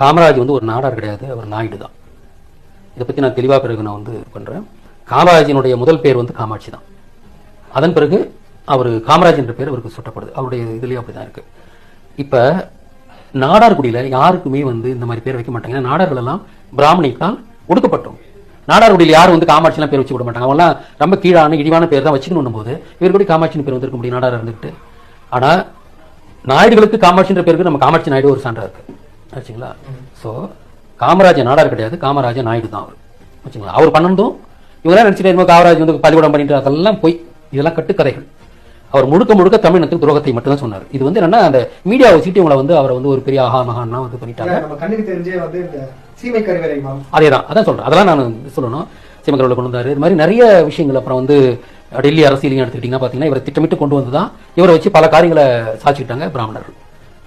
காமராஜ் வந்து ஒரு நாடார் கிடையாது அவர் நாயுடு தான். இதை பற்றி நான் தெளிவாக பிறகு நான் வந்து பண்ணுறேன் காமராஜினுடைய முதல் பேர் வந்து காமாட்சி தான். அதன் பிறகு அவர் காமராஜ் என்ற பேர் அவருக்கு சுட்டப்படுது. அவருடைய இதுலேயும் அப்படி தான் இருக்குது இப்போ நாடார்குடியில் யாருக்குமே வந்து இந்த மாதிரி பேர் வைக்க மாட்டாங்க. ஏன்னா நாடார்கள் எல்லாம் பிராமணிக்கால் ஒடுக்கப்பட்டோம். நாடார்குடியில் யாரும் வந்து காமாட்சிலாம் பேர் வச்சு விட மாட்டாங்க. அவங்களாம் ரொம்ப கீழான இழிவான பேர் தான் வச்சுக்கணும் போது இவர் கூட காமாட்சின்னு பேர் வந்திருக்க முடியும் நாடார் இருந்துக்கிட்டு ஆனால் நாயுடுகளுக்கு காமாட்சின்ற பேருக்கு நம்ம காமாட்சி நாயுடு ஒரு சான்றாக இருக்குது ஆச்சுங்களா? ஸோ காமராஜர் நாடார் கிடையாது. காமராஜர் நாயுடு தான் அவர். வச்சுங்களா அவர் பண்ணதும் இவங்களாம் நினைச்சிட்டு என்னமோ காமராஜ் வந்து பள்ளிக்கூடம் பண்ணிட்டு அதெல்லாம் போய் இதெல்லாம் கட்டுக்கதைகள். அவர் முழுக்க முழுக்க தமிழினத்துக்கு துரோகத்தை மட்டும் தான் சொன்னார். இது வந்து என்னன்னா அந்த மீடியா வச்சுட்டு இவங்களை வந்து அவரை வந்து ஒரு பெரிய ஆஹா மகான்னா வந்து பண்ணிட்டாங்க. அதே தான் அதான் சொல்றேன். அதெல்லாம் நான் சொல்லணும். சிமக்கரோட கொண்டு வந்தாரு. இது மாதிரி நிறைய விஷயங்கள் அப்புறம் வந்து டெல்லி அரசியலையும் எடுத்துக்கிட்டீங்கன்னா பார்த்தீங்கன்னா இவரை திட்டமிட்டு கொண்டு வந்து தான் இவரை வச்சு பல காரியங்களை சாட்சிக்கிட்டாங்க பிராமணர்கள்.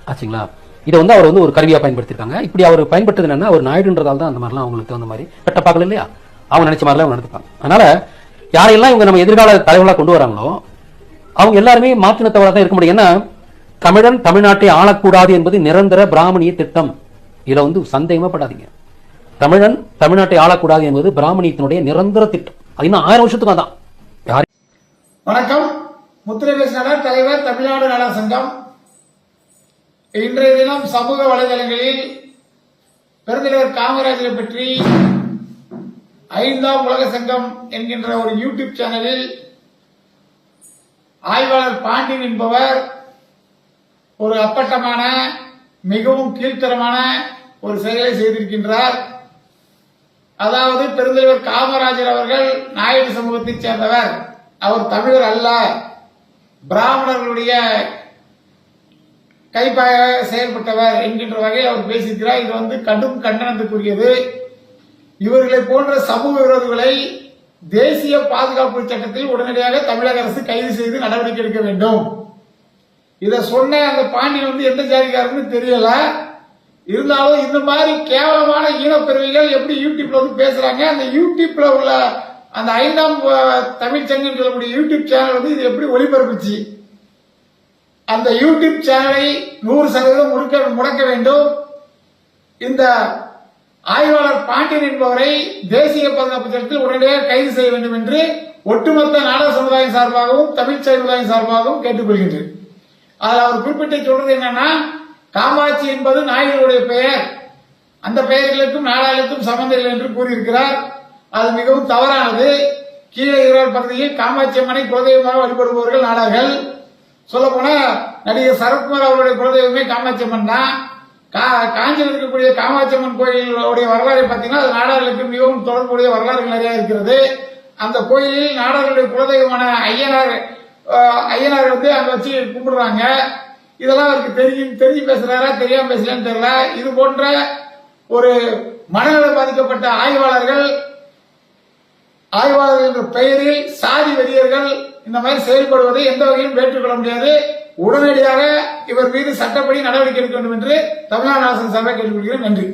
ஆச்சுங்களா? இதை வந்து அவர் வந்து ஒரு கருவியாக பயன்படுத்திருக்காங்க இப்படி அவர் பயன்படுத்துறது என்னன்னா அவர் நாயுடுன்றதால தான் அந்த மாதிரிலாம் அவங்களுக்கு தகுந்த மாதிரி கட்ட பார்க்கல இல்லையா? அவங்க நினைச்ச மாதிரிலாம் அவங்க நடந்துப்பாங்க. அதனால யாரையெல்லாம் இவங்க நம்ம எதிர்கால தலைவர்களாக கொண்டு வராங்களோ அவங்க எல்லாருமே மாற்றினத்தவராக தான் இருக்க முடியும். ஏன்னா தமிழன் தமிழ்நாட்டை ஆளக்கூடாது என்பது நிரந்தர பிராமணிய திட்டம். இதில் வந்து சந்தேகமே படாதீங்க. தமிழன் தமிழ்நாட்டை ஆளக்கூடாது என்பது பிராமணியத்தினுடைய நிரந்தர திட்டம். அது இன்னும் ஆயிரம் வருஷத்துக்கு தான் வணக்கம். முத்திரை தலைவர் தமிழ்நாடு நல சங்கம். இன்றைய தினம் சமூக வலைதளங்களில் பெருந்தலைவர் காமராஜரை பற்றி ஐந்தாம் உலக சங்கம் என்கின்ற ஒரு யூடியூப் சேனலில் ஆய்வாளர் பாண்டியன் என்பவர் ஒரு அப்பட்டமான மிகவும் கீழ்த்தரமான ஒரு செயலை செய்திருக்கின்றார். அதாவது பெருந்தலைவர் காமராஜர் அவர்கள் நாயுடு சமூகத்தைச் சேர்ந்தவர். அவர் தமிழர் அல்ல. பிராமணர்களுடைய கைப்பாக செயல்பட்டவர் என்கின்ற வகையில் அவர் பேசியிருக்கிறார். இது வந்து கடும் கண்டனத்துக்குரியது. இவர்களை போன்ற சமூக விரோதிகளை தேசிய பாதுகாப்பு சட்டத்தில் உடனடியாக தமிழக அரசு கைது செய்து நடவடிக்கை எடுக்க வேண்டும். இதை சொன்ன அந்த பாண்டியன் வந்து எந்த ஜாதிக்காரன்னு தெரியல. இருந்தாலும் இந்த மாதிரி கேவலமான ஈனப்பிறவிகள் எப்படி யூடியூப்ல வந்து பேசுறாங்க? அந்த யூடியூப்ல உள்ள அந்த ஐந்தாம் தமிழ் சங்கம் சொல்லக்கூடிய யூடியூப் சேனல் வந்து இது எப்படி ஒளிபரப்புச்சு? அந்த யூடியூப் சேனலை நூறு சதவீதம் முடுக்க முடக்க வேண்டும். இந்த ஆய்வாளர் பாண்டியன் என்பவரை தேசிய பாதுகாப்பு சட்டத்தில் உடனடியாக கைது செய்ய வேண்டும் என்று ஒட்டுமொத்த நாடக சமுதாயம் சார்பாகவும் தமிழ் சமுதாயம் சார்பாகவும் கேட்டுக்கொள்கின்றேன். அதில் அவர் குறிப்பிட்டு சொல்றது என்னன்னா காமாட்சி என்பது நாயுடைய பெயர். அந்த பெயர்களுக்கும் நாடாளுக்கும் சம்பந்தம் இல்லை என்று கூறியிருக்கிறார். அது மிகவும் தவறானது. கீழே ஈரோடு பகுதியில் காமாட்சி அம்மனை குலதெய்வமாக வழிபடுபவர்கள் நாடார்கள். சொல்ல போனா நடிகர் சரத்குமார் அவருடைய குலதெய்வமே காமாட்சியம்மன் தான். கா- காஞ்சியில் இருக்கக்கூடிய காமாட்சி அம்மன் கோயிலுடைய வரலாறு பார்த்தீங்கன்னா அது நாடார்களுக்கு மிகவும் தொடர்புடைய வரலாறுகள் நிறைய இருக்கிறது. அந்த கோயிலில் நாடார்களுடைய குலதெய்வமான ஐயனார் ஐயனார் வந்து அங்க வச்சு கும்பிடுறாங்க. இதெல்லாம் அவருக்கு தெரியும் தெரிஞ்சு பேசுறாரா தெரியாம பேசலான்னு தெரியல. இது போன்ற ஒரு மனநல பாதிக்கப்பட்ட ஆய்வாளர்கள் ஆய்வாளர்கள் என்ற பெயரில் சாதி வெறியர்கள் இந்த மாதிரி செயல்படுவதை எந்த வகையிலும் ஏற்றுக்கொள்ள முடியாது. உடனடியாக இவர் மீது சட்டப்படி நடவடிக்கை எடுக்க வேண்டும் என்று தமிழ்நாடு அரசு சபை கேட்டுக்கொள்கிறேன். நன்றி.